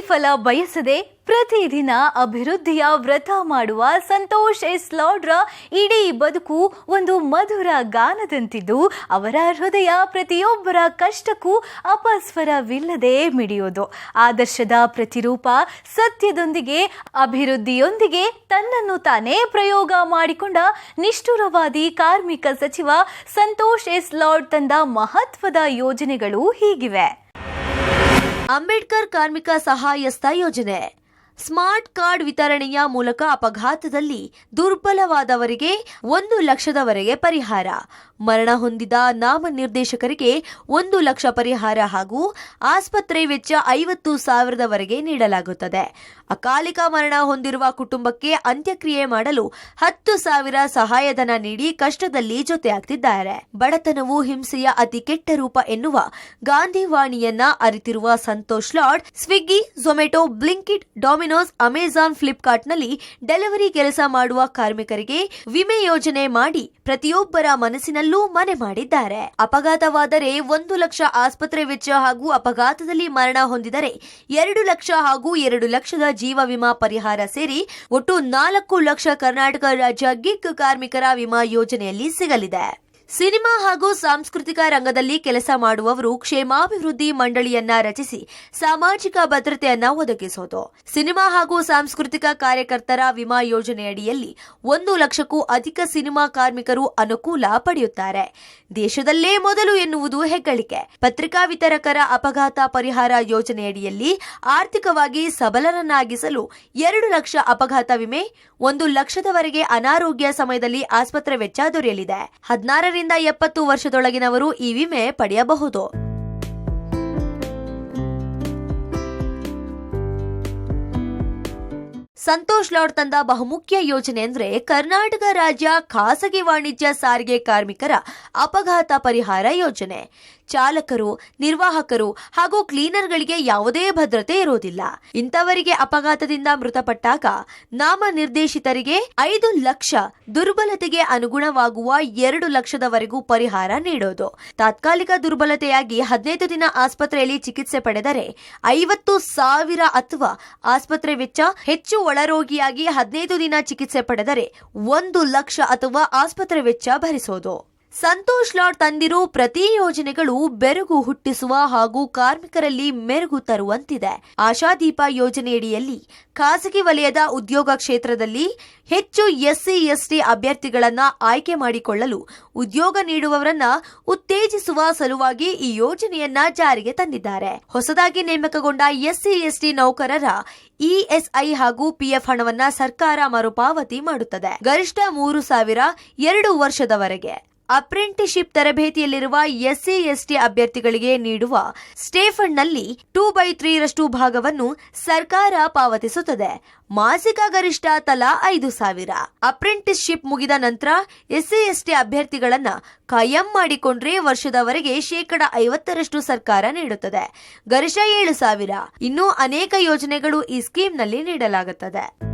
ಪ್ರತಿಫಲ ಬಯಸದೆ ಪ್ರತಿದಿನ ಅಭಿವೃದ್ಧಿಯ ವ್ರತ ಮಾಡುವ ಸಂತೋಷ್ ಎಸ್ ಲಾಡ್ರ ಇಡೀ ಬದುಕು ಒಂದು ಮಧುರ ಗಾನದಂತಿದ್ದು, ಅವರ ಹೃದಯ ಪ್ರತಿಯೊಬ್ಬರ ಕಷ್ಟಕ್ಕೂ ಅಪಸ್ವರವಿಲ್ಲದೆ ಮಿಡಿಯೋದು. ಆದರ್ಶದ ಪ್ರತಿರೂಪ ಸತ್ಯದೊಂದಿಗೆ, ಅಭಿವೃದ್ಧಿಯೊಂದಿಗೆ ತನ್ನನ್ನು ತಾನೇ ಪ್ರಯೋಗ ಮಾಡಿಕೊಂಡ ನಿಷ್ಠುರವಾದಿ ಕಾರ್ಮಿಕ ಸಚಿವ ಸಂತೋಷ್ ಎಸ್ ಲಾಡ್ ತಂದ ಮಹತ್ವದ ಯೋಜನೆಗಳು ಹೀಗಿವೆ. ಅಂಬೇಡ್ಕರ್ ಕಾರ್ಮಿಕ ಸಹಾಯಸ್ಥ ಯೋಜನೆ. ಸ್ಮಾರ್ಟ್ ಕಾರ್ಡ್ ವಿತರಣೆಯ ಮೂಲಕ ಅಪಘಾತದಲ್ಲಿ ದುರ್ಬಲವಾದವರಿಗೆ ಒಂದು ಲಕ್ಷದವರೆಗೆ ಪರಿಹಾರ. ಮರಣ ಹೊಂದಿದ ನಾಮನಿರ್ದೇಶಕರಿಗೆ ಒಂದು ಲಕ್ಷ ಪರಿಹಾರ ಹಾಗೂ ಆಸ್ಪತ್ರೆ ವೆಚ್ಚ ಐವತ್ತು ಸಾವಿರದವರೆಗೆ ನೀಡಲಾಗುತ್ತದೆ. ಅಕಾಲಿಕ ಮರಣ ಹೊಂದಿರುವ ಕುಟುಂಬಕ್ಕೆ ಅಂತ್ಯಕ್ರಿಯೆ ಮಾಡಲು ಹತ್ತು ಸಾವಿರ ಸಹಾಯಧನ ನೀಡಿ ಕಷ್ಟದಲ್ಲಿ ಜೊತೆಯಾಗ್ತಿದ್ದಾರೆ. ಬಡತನವು ಹಿಂಸೆಯ ಅತಿ ಕೆಟ್ಟ ರೂಪ ಎನ್ನುವ ಗಾಂಧಿವಾಣಿಯನ್ನ ಅರಿತಿರುವ ಸಂತೋಷ್ ಲಾಡ್, ಸ್ವಿಗ್ಗಿ ಝೊಮೆಟೊ ಬ್ಲಿಂಕಿಟ್ ಡಾಮಿನೋಸ್ ಅಮೆಜಾನ್ ಫ್ಲಿಪ್ಕಾರ್ಟ್ನಲ್ಲಿ ಡೆಲಿವರಿ ಕೆಲಸ ಮಾಡುವ ಕಾರ್ಮಿಕರಿಗೆ ವಿಮೆ ಯೋಜನೆ ಮಾಡಿ ಪ್ರತಿಯೊಬ್ಬರ ಮನಸ್ಸಿನಲ್ಲೂ ಮನೆ ಮಾಡಿದ್ದಾರೆ. ಅಪಘಾತವಾದರೆ ಒಂದು ಲಕ್ಷ ಆಸ್ಪತ್ರೆ ವೆಚ್ಚ ಹಾಗೂ ಅಪಘಾತದಲ್ಲಿ ಮರಣ ಹೊಂದಿದರೆ ಎರಡು ಲಕ್ಷ ಹಾಗೂ ಎರಡು ಲಕ್ಷದ ಜೀವ ವಿಮಾ ಪರಿಹಾರ ಸೇರಿ ಒಟ್ಟು ನಾಲ್ಕು ಲಕ್ಷ ಕರ್ನಾಟಕ ರಾಜ್ಯ ಗಿಗ್ ಕಾರ್ಮಿಕರ ವಿಮಾ ಯೋಜನೆಯಲ್ಲಿ ಸಿಗಲಿದೆ. ಸಿನಿಮಾ ಹಾಗೂ ಸಾಂಸ್ಕೃತಿಕ ರಂಗದಲ್ಲಿ ಕೆಲಸ ಮಾಡುವವರು ಕ್ಷೇಮಾಭಿವೃದ್ಧಿ ಮಂಡಳಿಯನ್ನ ರಚಿಸಿ ಸಾಮಾಜಿಕ ಭದ್ರತೆಯನ್ನ ಒದಗಿಸೋದು. ಸಿನಿಮಾ ಹಾಗೂ ಸಾಂಸ್ಕೃತಿಕ ಕಾರ್ಯಕರ್ತರ ವಿಮಾ ಯೋಜನೆಯಡಿಯಲ್ಲಿ ಒಂದು ಲಕ್ಷಕ್ಕೂ ಅಧಿಕ ಸಿನಿಮಾ ಕಾರ್ಮಿಕರು ಅನುಕೂಲ ಪಡೆಯುತ್ತಾರೆ. ದೇಶದಲ್ಲೇ ಮೊದಲು ಎನ್ನುವುದು ಹೆಗ್ಗಳಿಕೆ. ಪತ್ರಿಕಾ ವಿತರಕರ ಅಪಘಾತ ಪರಿಹಾರ ಯೋಜನೆಯಡಿಯಲ್ಲಿ ಆರ್ಥಿಕವಾಗಿ ಸಬಲರನ್ನಾಗಿಸಲು ಎರಡು ಲಕ್ಷ ಅಪಘಾತ ವಿಮೆ, ಒಂದು ಲಕ್ಷದವರೆಗೆ ಅನಾರೋಗ್ಯ ಸಮಯದಲ್ಲಿ ಆಸ್ಪತ್ರೆ ವೆಚ್ಚ ದೊರೆಯಲಿದೆ. ಹದಿನಾರರಿಂದ ಎಪ್ಪತ್ತು ವರ್ಷದೊಳಗಿನವರು ಈ ವಿಮೆ ಪಡೆಯಬಹುದು. ಸಂತೋಷ್ ಲಾಡ್ ತಂದ ಬಹುಮುಖ್ಯ ಯೋಜನೆ ಅಂದ್ರೆ ಕರ್ನಾಟಕ ರಾಜ್ಯ ಖಾಸಗಿ ವಾಣಿಜ್ಯ ಸಾರಿಗೆ ಕಾರ್ಮಿಕರ ಅಪಘಾತ ಪರಿಹಾರ ಯೋಜನೆ. ಚಾಲಕರು, ನಿರ್ವಾಹಕರು ಹಾಗೂ ಕ್ಲೀನರ್ಗಳಿಗೆ ಯಾವುದೇ ಭದ್ರತೆ ಇರುವುದಿಲ್ಲ. ಇಂಥವರಿಗೆ ಅಪಘಾತದಿಂದ ಮೃತಪಟ್ಟಾಗ ನಾಮ ನಿರ್ದೇಶಿತರಿಗೆ ಐದು ಲಕ್ಷ ದುರ್ಬಲತೆಗೆ ಅನುಗುಣವಾಗುವ ಎರಡು ಲಕ್ಷದವರೆಗೂ ಪರಿಹಾರ ನೀಡೋದು. ತಾತ್ಕಾಲಿಕ ದುರ್ಬಲತೆಯಾಗಿ ಹದಿನೈದು ದಿನ ಆಸ್ಪತ್ರೆಯಲ್ಲಿ ಚಿಕಿತ್ಸೆ ಪಡೆದರೆ ಐವತ್ತು ಸಾವಿರ ಅಥವಾ ಆಸ್ಪತ್ರೆ ವೆಚ್ಚ ಹೆಚ್ಚು ಒಳರೋಗಿಯಾಗಿ ಹದಿನೈದು ದಿನ ಚಿಕಿತ್ಸೆ ಪಡೆದರೆ ಒಂದು ಲಕ್ಷ ಅಥವಾ ಆಸ್ಪತ್ರೆ ವೆಚ್ಚ ಭರಿಸೋದು. ಸಂತೋಷ್ ಲಾಡ್ ತಂದಿರೋ ಪ್ರತಿ ಯೋಜನೆಗಳು ಬೆರಗು ಹುಟ್ಟಿಸುವ ಹಾಗೂ ಕಾರ್ಮಿಕರಲ್ಲಿ ಮೆರುಗು ತರುವಂತಿದೆ. ಆಶಾದೀಪ ಯೋಜನೆಯಡಿಯಲ್ಲಿ ಖಾಸಗಿ ವಲಯದ ಉದ್ಯೋಗ ಕ್ಷೇತ್ರದಲ್ಲಿ ಹೆಚ್ಚು ಎಸ್ಸಿ, ಎಸ್ಟಿ ಅಭ್ಯರ್ಥಿಗಳನ್ನು ಆಯ್ಕೆ ಮಾಡಿಕೊಳ್ಳಲು ಉದ್ಯೋಗ ನೀಡುವವರನ್ನ ಉತ್ತೇಜಿಸುವ ಸಲುವಾಗಿ ಈ ಯೋಜನೆಯನ್ನ ಜಾರಿಗೆ ತಂದಿದ್ದಾರೆ. ಹೊಸದಾಗಿ ನೇಮಕಗೊಂಡ ಎಸ್ಸಿ, ಎಸ್ಟಿ ನೌಕರರ ಇಎಸ್ಐ ಹಾಗೂ ಪಿಎಫ್ ಹಣವನ್ನ ಸರ್ಕಾರ ಮರುಪಾವತಿ ಮಾಡುತ್ತದೆ. ಗರಿಷ್ಠ ಮೂರು ಸಾವಿರ ಎರಡು ವರ್ಷದವರೆಗೆ. ಅಪ್ರೆಂಟಿಶಿಪ್ ತರಬೇತಿಯಲ್ಲಿರುವ ಎಸ್ಸಿ ಎಸ್ಟಿ ಅಭ್ಯರ್ಥಿಗಳಿಗೆ ನೀಡುವ ಸ್ಟೇಫಂಡ್ನಲ್ಲಿ ಟೂ ಬೈ ತ್ರೀರಷ್ಟು ಭಾಗವನ್ನು ಸರ್ಕಾರ ಪಾವತಿಸುತ್ತದೆ. ಮಾಸಿಕ ಗರಿಷ್ಠ ತಲಾ ಐದು ಸಾವಿರ. ಅಪ್ರೆಂಟಿಸ್ಶಿಪ್ ಮುಗಿದ ನಂತರ ಎಸ್ಸಿ ಎಸ್ಟಿ ಅಭ್ಯರ್ಥಿಗಳನ್ನ ಕಾಯಂ ಮಾಡಿಕೊಂಡ್ರೆ ವರ್ಷದವರೆಗೆ ಶೇಕಡ ಐವತ್ತರಷ್ಟು ಸರ್ಕಾರ ನೀಡುತ್ತದೆ. ಗರಿಷ್ಠ ಏಳು ಸಾವಿರ. ಇನ್ನೂ ಅನೇಕ ಯೋಜನೆಗಳು ಈ ಸ್ಕೀಮ್ನಲ್ಲಿ ನೀಡಲಾಗುತ್ತದೆ.